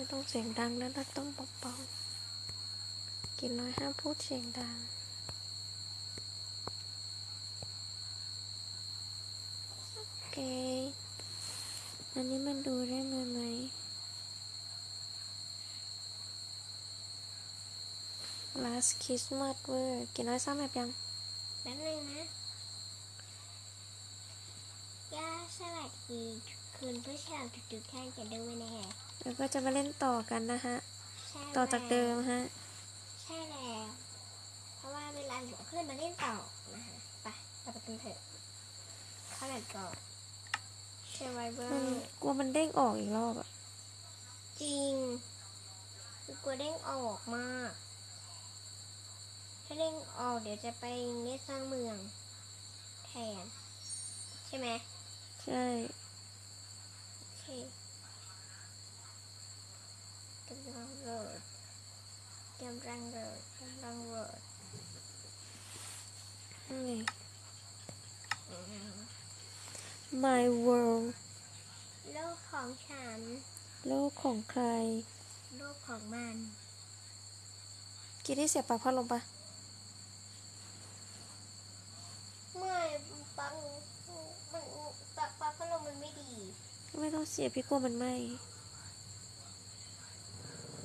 ไม่ต้องเสียงดังนะเราต้องเบาๆกินน้อยห้ามพูดเสียงดังโอเค อันนี้มันดูได้ไหมไหม last Christmas เวอร์กินน้อยซ้ำแบบยังแป๊บนึงนะย่าสวัสดี คืนผู้ชมทุกๆท่านจะดูไหมเนี่ยแล้วก็จะมาเล่นต่อกันนะฮะ ใช่ต่อจากเดิมฮะ ใช่แล้ว เพราะว่าเวลาเหลือเพื่อนมาเล่นต่อนะคะไปเราไปกันเถอะเข้าหน่อยก่อนเชวไวเวอมันร์กลัวมันเด้งออกอีกรอบอะจริงคือกลัวเด้งออกมาก ถ้าเด้งออกเดี๋ยวจะไปเนสสร้างเมือง แทน ใช่ไหม ใช่โอเค กำลังโหลดกำลังโหลดกำลังโหลดนี่ไงอืม My World โลกของฉัน โลกของใคร โลกของมันกินที่เสียบปลั๊กพัดลมปะไม่ปังมันปักปักพัดลมมันไม่ดี ไม่ต้องเสียบพี่กลัวมันไหม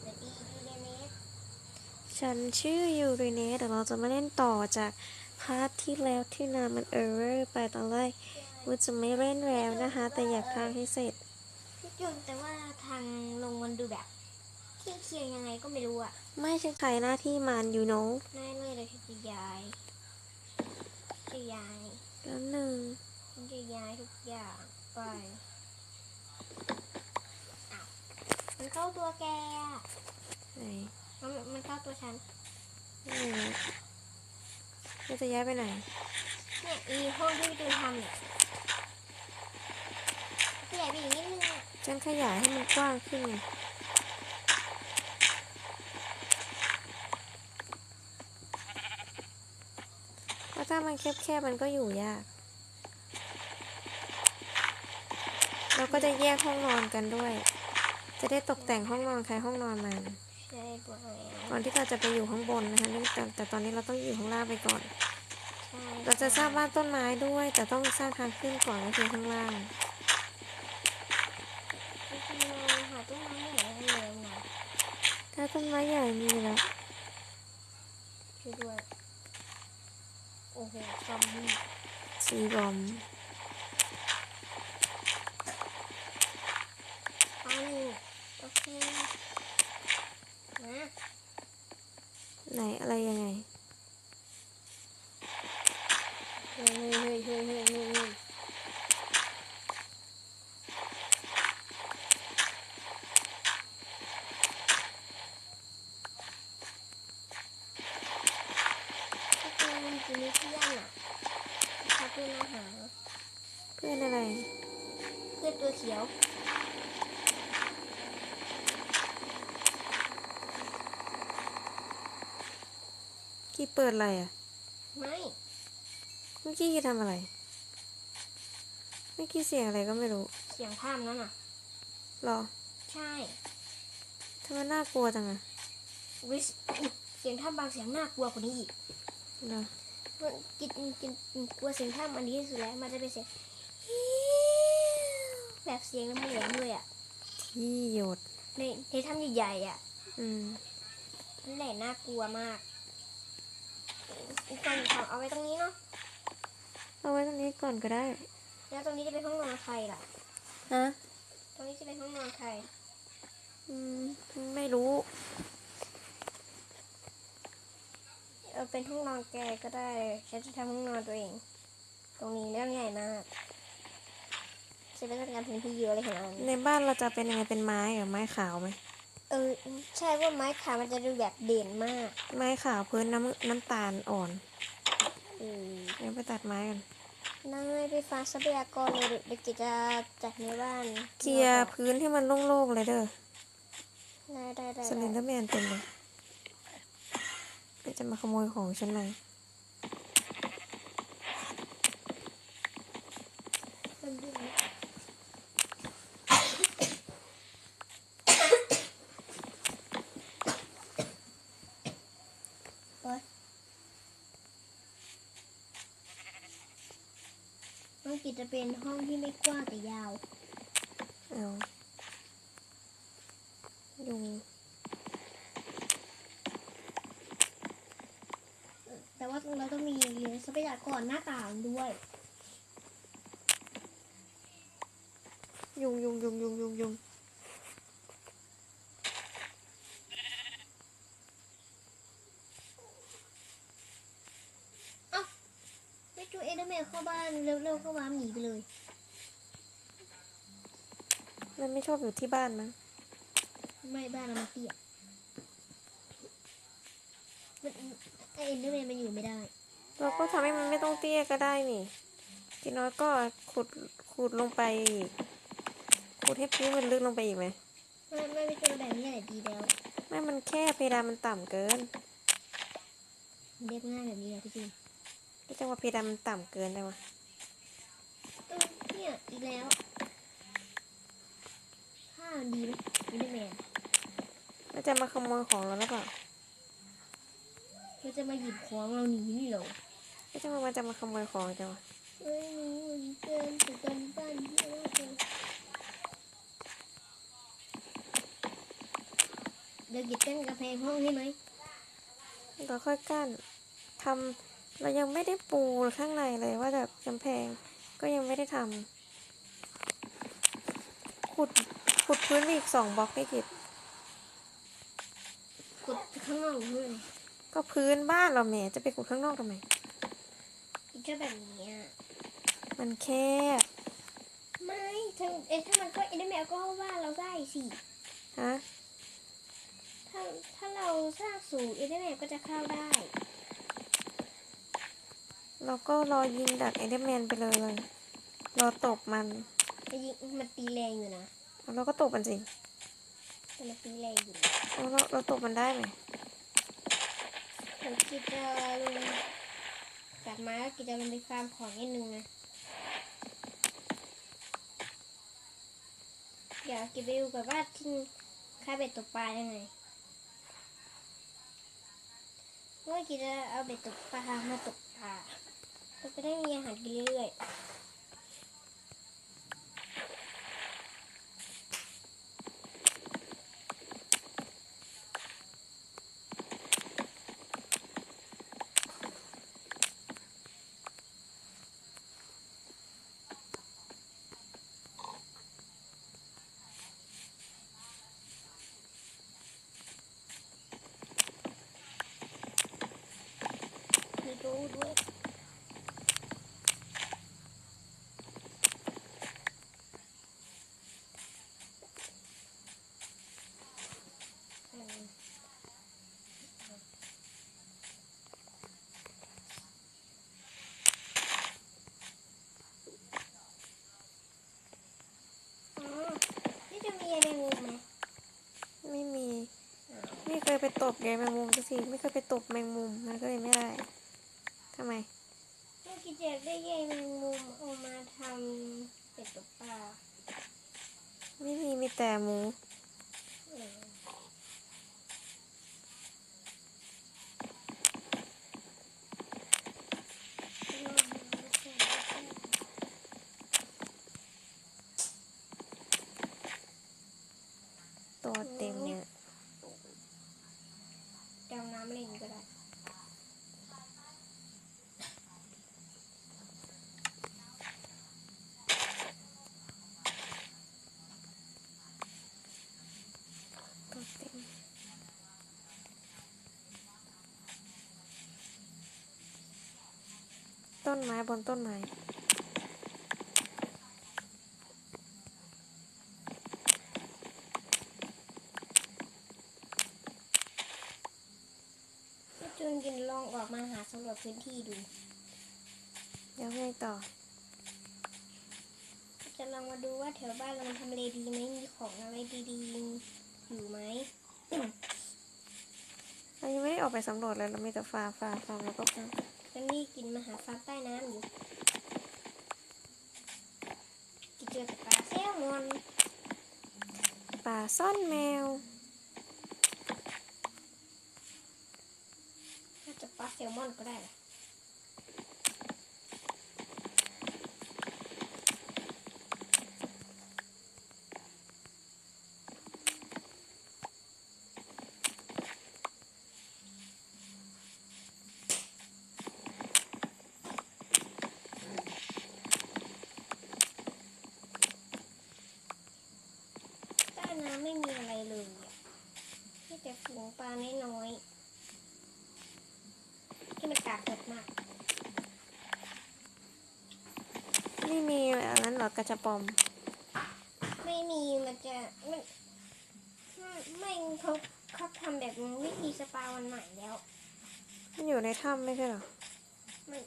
แต่ดีดีเลยเนสฉันชื่อยูริเนสเดี๋ยวเราจะมาเล่นต่อจากพาร์ทที่แล้วที่นานมันเออร์เรอร์ไปตอนแรกว่าจะไม่เล่นแล้วนะคะ แต่อยากพากให้เสร็จ พี่จุนแต่ว่าทางลงมันดูแบบเที่ยงเคียงยังไงก็ไม่รู้อะไม่ใช่ใครหน้าที่มันอยู่โน้น่าเลยเราจะย้ายจะย้ายแล้วหนึ่งฉันจะย้ายทุกอย่างไปอ้าว มันเข้าตัวแกอะไหนมันมันเข้าตัวฉัน ไม่รู้เราจะย้ายไปไหน เนี่ยอีห้องที่พี่จูนทำเนี่ยขยายไปอีกนิดนึงอะฉันขยายให้มันกว้างขึ้นไงเพราะถ้ามันแคบๆมันก็อยู่ยาก เราก็จะแยกห้องนอนกันด้วย จะได้ตกแต่งห้องนอนใครห้องนอนมันใช่ปะก่อนที่เราจะไปอยู่ข้างบนนะคะเนื่องจากแต่ตอนนี้เราต้องอยู่ข้างล่างไปก่อนใช่เราจะสร้างบ้านต้นไม้ด้วย แต่ต้องสร้างทางขึ้นก่อนก็คือข้างล่างจริงๆเราหาต้นไม้ไหนให้เร็วนะถ้าต้นไม้ใหญ่มีแล้วช่วยด้วยโอ้โหซอมบี้สีบอมไปเลยโอเคนะ ไหนอะไรยังไง เฮ้ยเฮ้ยเฮ้ยเฮ้ยเฮ้ยเพื่อนอะถ้าเพื่อนอาหารเพื่อนอะไร เพื่อนตัวเขียว กี้เปิดอะไรอะ ไม่ เมื่อกี้กี้ทำอะไร เมื่อกี้เสียงอะไรก็ไม่รู้ เสียงภาพนั้นอะ หรอ ใช่ทำไมน่ากลัวจังอะวิสเสียงท่าบางเสียงน่ากลัวกว่านี้อีกเหรอมันกินกินกลัวเสียงท่ามันดีที่สุดแล้วมันจะเป็นเสียงแบบเสียงน้ำเหลืองเลยอะ ที่หยดในในถ้ำใหญ่ๆอะ อืมนั่นแหละน่ากลัวมาก ก่อนทำเอาไว้ตรงนี้เนาะเอาไว้ตรงนี้ก่อนก็ได้ แล้วตรงนี้จะเป็นห้องนอนใครล่ะ ฮะ ตรงนี้จะเป็นห้องนอนใคร อืม ไม่รู้ เออเป็นห้องนอนแกก็ได้ฉันจะทำห้องนอนตัวเอง ตรงนี้เรื่องใหญ่มากฉันไม่ต้องการพื้นที่เยอะเลยเห็นไหมในบ้านเราจะเป็นยังไงเป็นไม้เหรือไม้ขาวไหมเออใช่ว่าไม้ขามันจะดูแบบเด่นมาก ไม้ขาวพื้นน้ำน้ำตาลอ่อนเออเดี๋ยวไปตัดไม้กันนายไปฟ้าทรัพยากรเลยเด็กๆจะจัดในบ้านเคลียร์พื้นที่มันโล่งๆเลยเด้อได้ได้ได้สลินเดอร์แมนเต็มเลยเดี๋ยวจะมาขโมยของฉันไหมได้ กิจจะเป็นห้องที่ไม่กว้างแต่ยาว เอายุงแต่ว่าเราต้องมีทรัพยากรหน้าต่างด้วยยุงยุงยุงยุงยุงยุง ไม่จูเอเดอร์แมนเข้าบ้านเร็วๆเข้าบ้านหนีไปเลย มันไม่ชอบอยู่ที่บ้านมั้งไม่บ้านเรามันเปียกมันไอเอ็นเดอร์แมนมันอยู่ไม่ได้ เราก็ทำให้มันไม่ต้องเตี้ยก็ได้นี่ทีน้อยก็ขุดขุดลงไปอีกขุดให้พื้นมันลึกลงไปอีกไหมไม่ไม่ไม่เป็นแบบนี้แหละดีแล้วไม่มันแค่เพดานมันต่ำเกินเรียบง่ายแบบนี้แหละพี่จิม ก็จังว่าเพดานมันต่ำเกินได้วะเออเนี่ยอีกแล้วข้าวดีไหมเอ็นเดอร์แมนมันจะมาขโมยของเราหรือเปล่ามันจะมาหยิบของเราหนีนี่เหรอก็จังว่ามันจะมาขโมยของจังวะเอ้ยหนีเหมือนเกินแต่กันบ้านเยอะเกินเดี๋ยวกิดกันกาแฟห้องให้ไหมเราค่อยกั้นทำ เรายังไม่ได้ปูข้างในเลยว่าแบบกำแพงก็ยังไม่ได้ทำขุดขุดพื้นไปอีกสองบล็อกให้กิดกดข้างนอกด้วยก็พื้นบ้านเราแหมจะไปขุดข้างนอกทำไมอีกก็แบบนี้อะมันแคบไม่ถ้าเอ๊ะถ้ามันก็เอ็นเดอร์แมนก็เข้าบ้านเราได้สิฮะถ้าถ้าเราสร้างสูงเอ็นเดอร์แมนก็จะเข้าได้ เราก็รอยิงดักเอเดอร์แมนไปเลย รอตบมันแต่ยิงมันตีแรงอยู่นะเราก็ตบมันสิแต่มันตีแรงอยู่เราเราเราตบมันได้ไหมเดี๋ยวกิจจะลงกลับมากิจจะลงไปฟาร์มของนิดนึงนะเดี๋ยวกิจไปดูกับว่าที่ค่ายเบ็ดตกปลายังไงเพราะว่ากิจจะเอาเบ็ดตกปลามาตกปลา เราจะได้มีอาหารกินเรื่อยๆ มีตู้ด้วย อืมอ๋อนี่จะมีอะไรงูไหม ไม่มี ไม่เคยไปต บแกแมงมุมสักทีไม่เคยไปตบแมงมุมมันก็เลยไม่ได้ทำไมเมื่อกี้เจะได้แยงแมงมุมเอามาทำเป็ดตกปลาไม่มีมีแต่หมู เออ ตัวเต็มเนี่ย ดำน้ำเล่นก็ได้ ตัวเต็ม ต้นไม้บนต้นไม้พี่จูนกินลองออกมาหาสำรวจพื้นที่ดู เดี๋ยวไงต่อ จะลองมาดูว่าแถวบ้านเรามันทำเลดีไหมมีของอะไรดีๆอยู่ไหมเรายังไม่ได้ออกไปสำรวจเลยเรามีแต่ฟาร์มฟาร์มฟาร์มแล้วก็ฟาร์ม แล้วนี่กินมาหาฟาร์มใต้น้ำอยู่ กินเจอแต่ปลาแซลมอนป่าซ่อนแมวน่าจะปลาแซลมอนก็ได้ กระจะปอม ไม่มีมันจะมันไม่ไม่เขาเขาทำแบบวิธีสปาวันใหม่แล้ว มันอยู่ในถ้ำไม่ใช่เหรอ มัน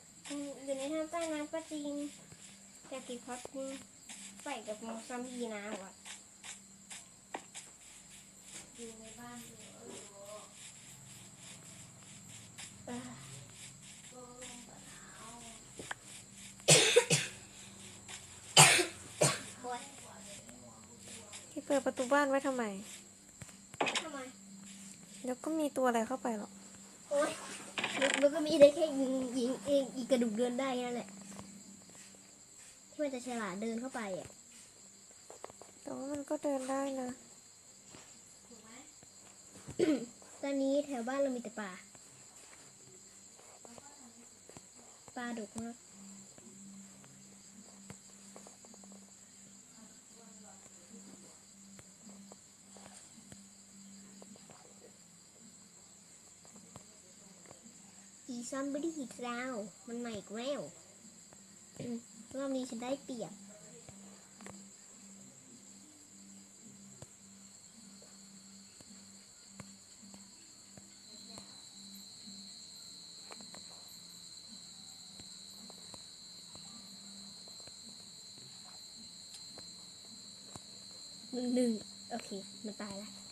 อยู่ในถ้ำใต้น้ำก็จริงแต่กี่พัดใส่กับมอซัมบีน้ำว่ะอยู่ในบ้านอยู่เออโอ๊ย พี่ เปิดประตูบ้านไว้ทำไม ทำไมเดี๋ยวก็มีตัวอะไรเข้าไปหรอกโอ๊ยมันมันก็มีได้แค่ยิงยิงเองอีกกระดูกเดินได้นั่นแหละ ที่มันจะฉลาดเดินเข้าไปอะ แต่ว่ามันก็เดินได้นะ ตอนนี้แถวบ้านเรามีแต่ปลาปลาดุกมาก อี ซอมบรีอีกแล้วมันใหม่อีกแล้วรอบนี้ฉันได้เปรียบหนึ่งโอเค มันตายแล้ว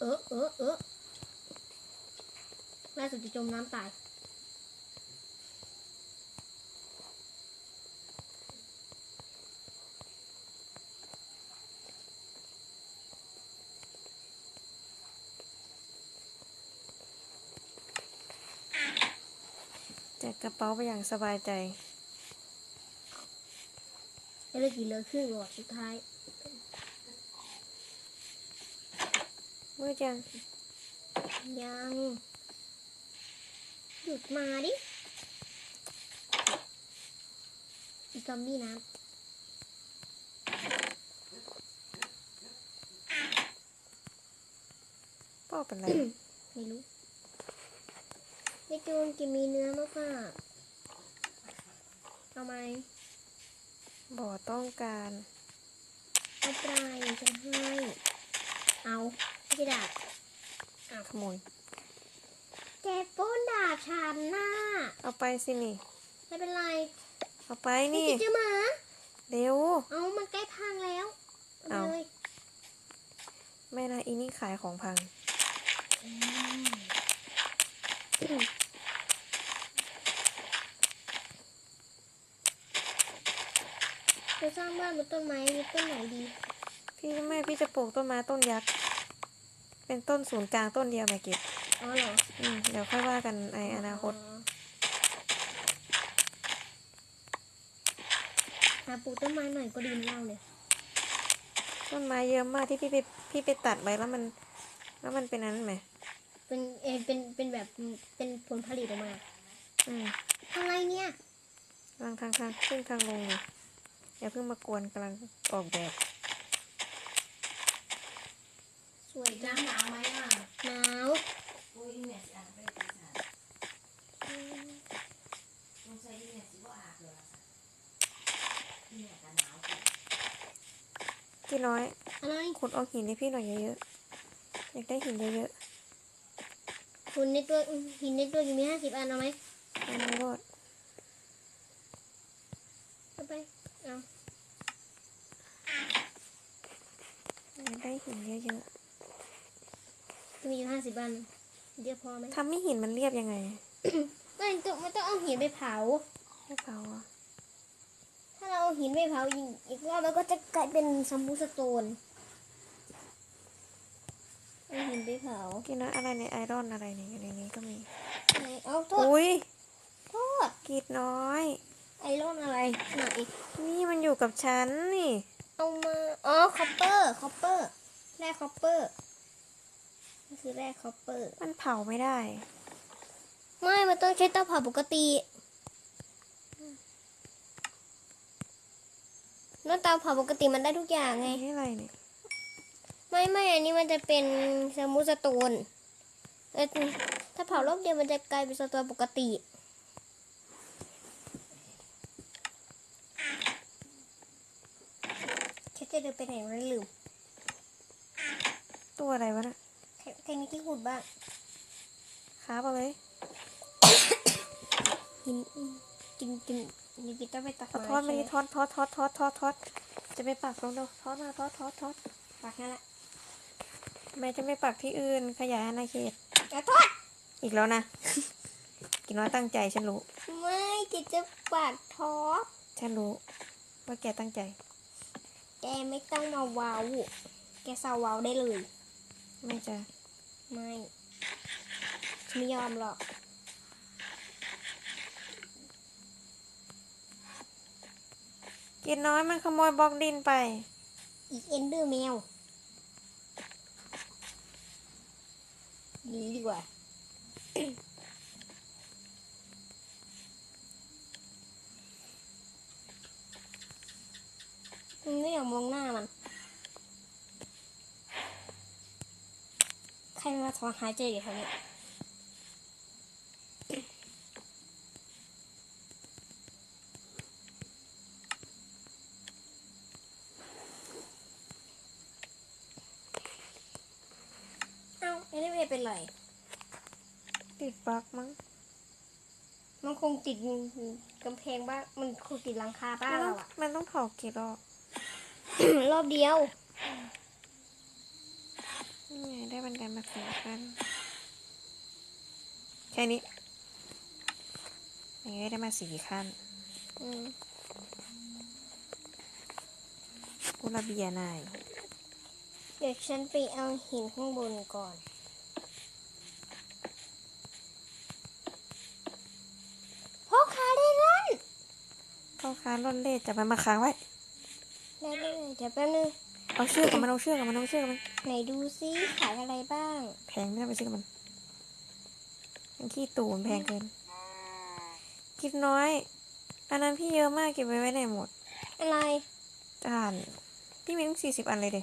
เออเออเออล่าสุดจะจมน้ำตาย แจกกระเป๋าไปอย่างสบายใจได้เลยกี่เหลือครึ่งหลอดสุดท้าย มืดยัง ยัง หยุดมาดิอีซอมบี้น้พ่อเป็นไรำไม่รู้ไอจูนกินมีเนื้อมาฝากเอาไหมบ่อต้องการเอาปลายฉันให้ เอา ไม่ใช่ดาบขโมยแกปล้นดาบฉันน่ะเอาไปสินี่ ไม่เป็นไรเอาไปนี่นี่เจ้าหมา เร็ว เอามันใกล้พังแล้วเอาเลยไม่นะอีนี่ขายของพังจะสร้างบ้านบนต้นไม้มีต้นไหนดี พี่แม่พี่จะปลูกต้นไม้ต้นยักษ์ เป็นต้นศูนย์กลางต้นเดียวแม่กิจอ๋อเหรออืมเดี๋ยวค่อยว่ากันในอนาคตหาปลูกต้นไม้หน่อยก็ดีนะเราเลยต้นไม้เยอะมากที่พี่ไปพี่ไปตัดไว้แล้วมัน แล้วมันเป็นนั้นไหมเป็นเออเป็นเป็นแบบเป็นผลผลิตออกมาอืมอะไรเนี่ยกำลังทางทางขึ้นทางลงอยู่อย่าเพิ่งมากวนกำลังออกแบบ สวยจัง น้ำหนาวไหมอะ หนาว โอ้ยอีเมสอ่านไม่ได้สารสงสัยอีเมสสิว่าอาบเลยอะอีเมสกันหนาวจริง พี่น้อย อะไรขุดเอาหินให้พี่หน่อยเยอะๆ อยากได้หินเยอะคุณในตัวหินในตัวอยู่มีห้าสิบอันเอาไหมๆอันนี้รอดเอาไปเอาอยากได้หินเยอะมีอยู่ห้าสิบอันเดียวพอไหมๆทำให้หินมันเรียบยังไง ไม่ต้องไม่ต้องเอาหินไปเผาให้เผาอะถ้าเราเอาหินไปเผาอีกอีกรอบมันก็จะกลายเป็นสมูทสโตนเอาหินไปเผากินนะอะไรในไอรอนอะไรเนี่ยอยู่ในนี้ก็มีไหนเอาโทษอุ้ยโทษกรีดน้อย ไอรอนอะไรไหนนี่มันอยู่กับฉันนี่ เอามาอ๋อคอปเปอร์คอปเปอร์แร่คอปเปอร์นี่คือแร่คอปเปอร์ มันเผาไม่ได้ ไม่ มันต้องใช้เตาเผาปกติ แล้วเตาเผาปกติมันได้ทุกอย่างไง นี่อะไรเนี่ย ไม่ไม่ไม่อันนี้มันจะเป็นสมูทสโตนเออถ้าเผารอบเดียวมันจะกลายเป็นสโตนปกติแค่จะเดินไปไหนวะลืมตัวอะไรวะน่ะแค่แค่นี้ที่ขุดบ้างค้าบเอาเลย กินกินกิน นี่กินต้องไปตัดเอาไม้ทอดมาใช่ไหดิทอดทอดทอดทอดทอดทอดจะไปปักลงเดี๋ยวทอดมาทอดทอดทอดปักนั่นแหละทำไมจะไม่ปักที่อื่นขยายอาณาเขตเอาทอดอีกแล้วนะ กินว่าตั้งใจฉันรู้ ไม่กินจะปักทอดฉันรู้ว่าแกตั้งใจ แกไม่ต้องมาว้าวแกสาวว้าวได้เลย ไม่จะไม่ฉันไม่ยอมหรอก กินน้อยมันขโมยบล็อกดินไป อีเอนเดอร์แมวหนีดีกว่านไม่อยากมองหน้ามัน ใครมาถอนหายใจอยู่แถวนี้เอ้า ไอ้นี่ไม่เป็นไรติดบล็อกมั้ง มันคงติดกำแพงบ้าน มันคงติดหลังคาบ้านมันต้เราองอะมันต้องเผากี่รอบ รอบเดียวนี่ไงได้บันไดมาสี่ขั้นแค่นี้อย่างนี้ได้มาสี่ขั้นอืมกุระเบียนาย เดี๋ยวฉันไปเอาหินข้างบนก่อน พ่อค้าได้ร้าน เข้าค้าล่นเล่จับมันมาค้างไว้ได้เลยเดี๋ยวแป๊บนึงเอาเชือกกับมันเอาเชือกกับมันเอาเชือกกับมันไหนดูซิขายอะไรบ้าง แพงไม่ต้องไปซื้อกับมันมันขี้ตู่มันแพงเกินคิดน้อย อันนั้นพี่เยอะมากเก็บไว้ไว้ไหนหมด อะไรจานพี่มีตั้งสี่สิบอันเลยเด็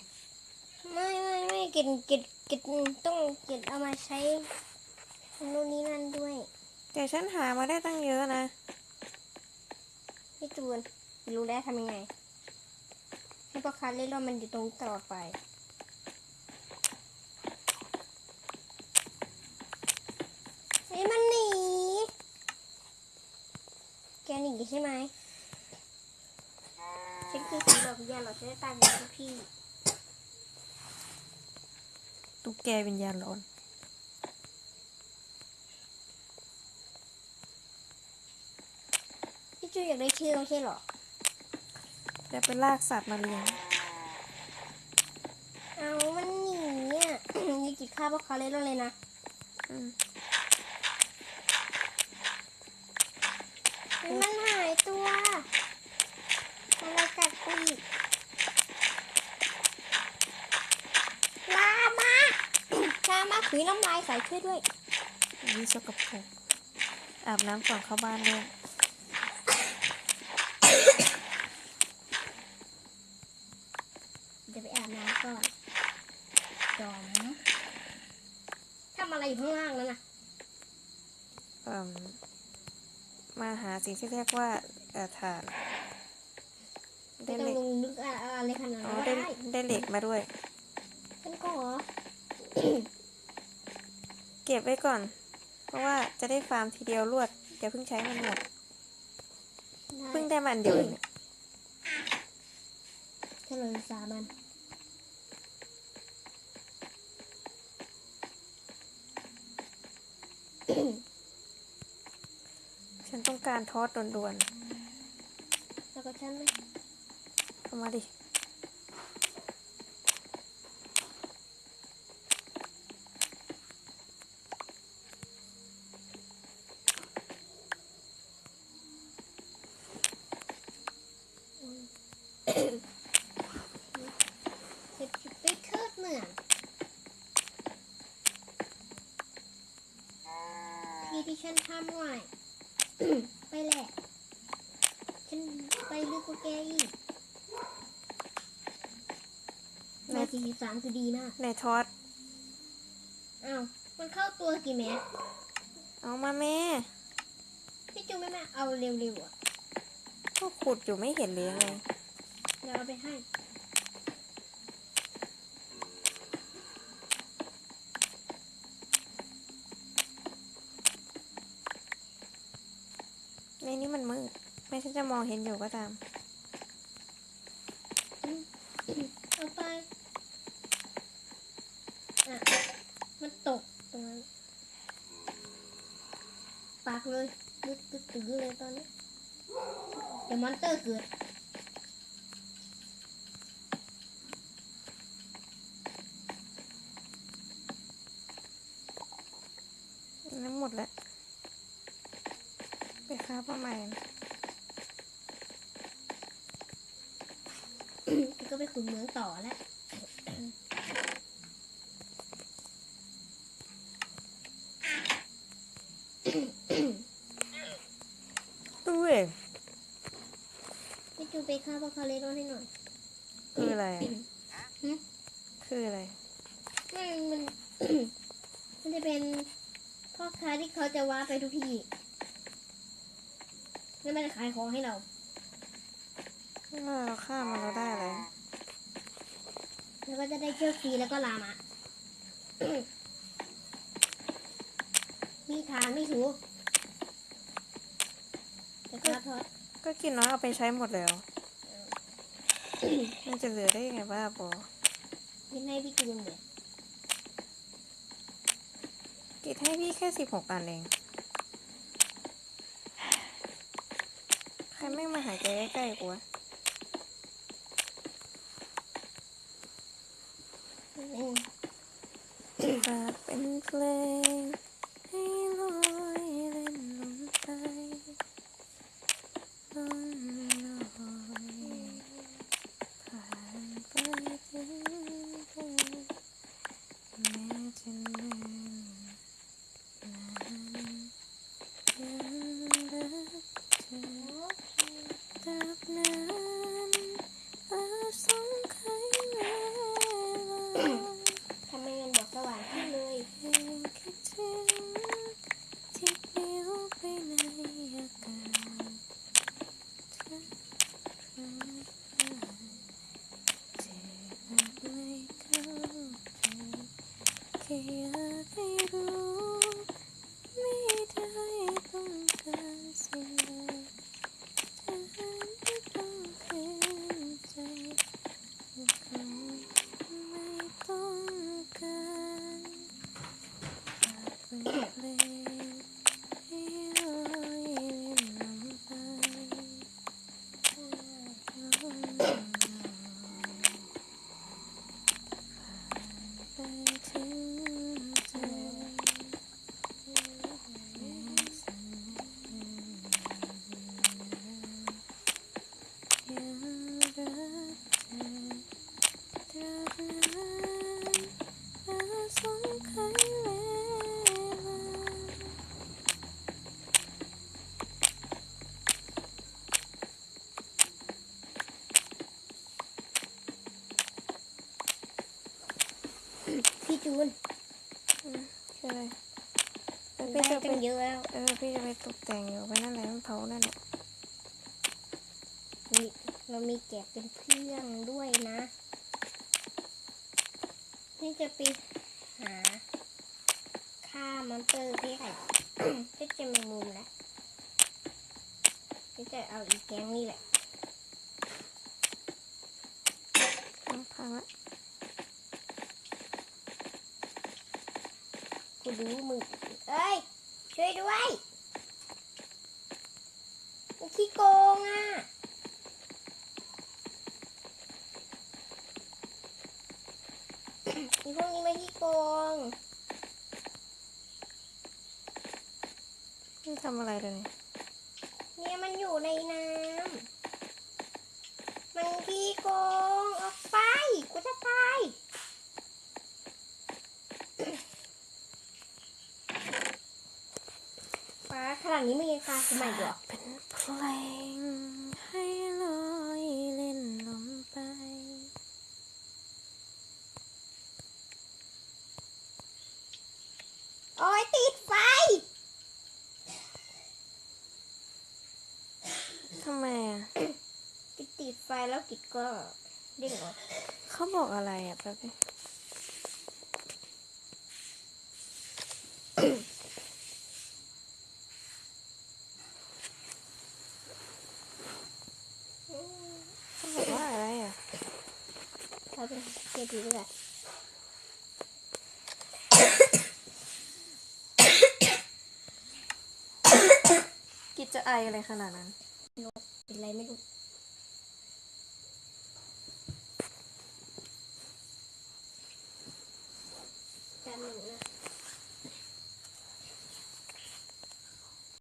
ไม่ไม่ไม่กินกินกินต้องกินเอามาใช้นู่นนี่นั่นด้วย แต่ฉันหามาได้ตั้งเยอะนะ พี่จูนรู้แล้วทำยังไง ให้พ่อค้าเล่นรอนมันอยู่ตรงตลอดไปเฮ้มันหนี แกหนีใช่ไหมฉันคือสีดอกยาหรอฉันจะตามอย่างทุกพี่ ตุ๊กแกวิญญาณร้อน จูนอยากได้ชื่อไม่ใช่เหรอเดี๋ยวไปลากสัตว์มาเลี้ยงเอามันหนีอะนี่กินข้าวพ่อค้าเล่นรอนเลยนะอืมมันหายตัวอะไรกัดกูอีกลามาลามาขุยน้ำลายใส่ช่วยด้วยวิสกปรกอาบน้ำก่อนเข้าบ้านด้วย เดี๋ยวไป อาบน้ำก่อนจอมทำอะไรอยู่ข้างล่างนั่นน่ะเอ่มมาหาสิ่งที่เรียกว่าเอ่อถ่านไม่ได้ต้อเหงล็กลงลึกอะไรขนาดอ๋นั้อนได้ได้ได้เหล็กมาด้วย ฉันก็เหรอ เก็บไว้ก่อน เพราะว่าจะได้ฟาร์มทีเดียวรวดอย่าเพิ่งใช้มันหมดเพิ่งได้ได้มาอันเดียวเองเนี่ยเฉลยสามัน ฉันต้อง การทอดด่วนแล้วก็ฉันไหมๆเข้ามาดิ เห็ดผิดไปเคิดเหมือนที่ที่ฉันทำไว้ ไปแหละ ฉันไปลึกกว่าแกอีกใน43คือดีมาก ไหนทอดอ้าวมันเข้าตัวกี่เมตรเอามาแม่ พี่จูไม่มาเอาเร็วๆอะก็ขุดอยู่ไม่เห็นเลยยังไงเดี๋ยวเอาไปให้ ในนี้มันมืดแม่ฉันจะมองเห็นอยู่ก็ตาม เอาไป อะ มันตกตรงนั้นปากเลยลึกตึ๊ดตื้อเลยตอนนี้เดี๋ยวมอนเตอร์เกิดนั่นหมดแล้ว ไปค้าประใหม่นะก็ไปขุดเหมืองต่อแล้ว ตู้เองพี่จูไปฆ่าพวกคาเลโดนให้หน่อยคืออะไรอะหึคืออะไร มันมัน มันจะเป็นพ่อค้าที่เขาจะว้าไปทุกที่แล้วมันจะขายของให้เราเมื่อเราฆ่ามันเราได้อะไรแล้วก็จะได้เชือกฟรีแล้วก็ลามะ มีฐานไม่ถูกแต่ครับ ทอดก็กินน้อยเอาไปใช้หมดแล้ว มันจะเหลือได้ยังไงบ้าบอยินให้พี่จูนเนี่ยกินให้พี่แค่สิบหกอันเอง ใครไม่งมาหายใจใกล้ๆกูวะอืมฝากเป็นเพลง เรามีแกเป็นเครื่องด้วยนะ นี่จะไปหาค่ามอนเตอร์พี่ไข่พี่จะมีมุมแล้วพี่จะเอาอีกแก๊งนี่แหละเอาพังละกูดูมึงเอ้ย ช่วยด้วยมึงขี้โกงอะ อีพวกนี้มาขี้โกงนี่ทำอะไรเลย เนี่ยมันอยู่ในน้ำ มันขี้โกงออกไป กูจะตาย ป้าขนาดนี้มึงยังตายกูใหม่เหรอเป็นเพลงให้ลอยเล่นลมไป แล้วกิดก็เด้งออกเขาบอกอะไรอะแป๊บนึงเขาบอกว่าอะไรอะเราเป็นเกียร์ดีด้วยกิจจะไออะไรขนาดนั้นเป็นไรไม่รู้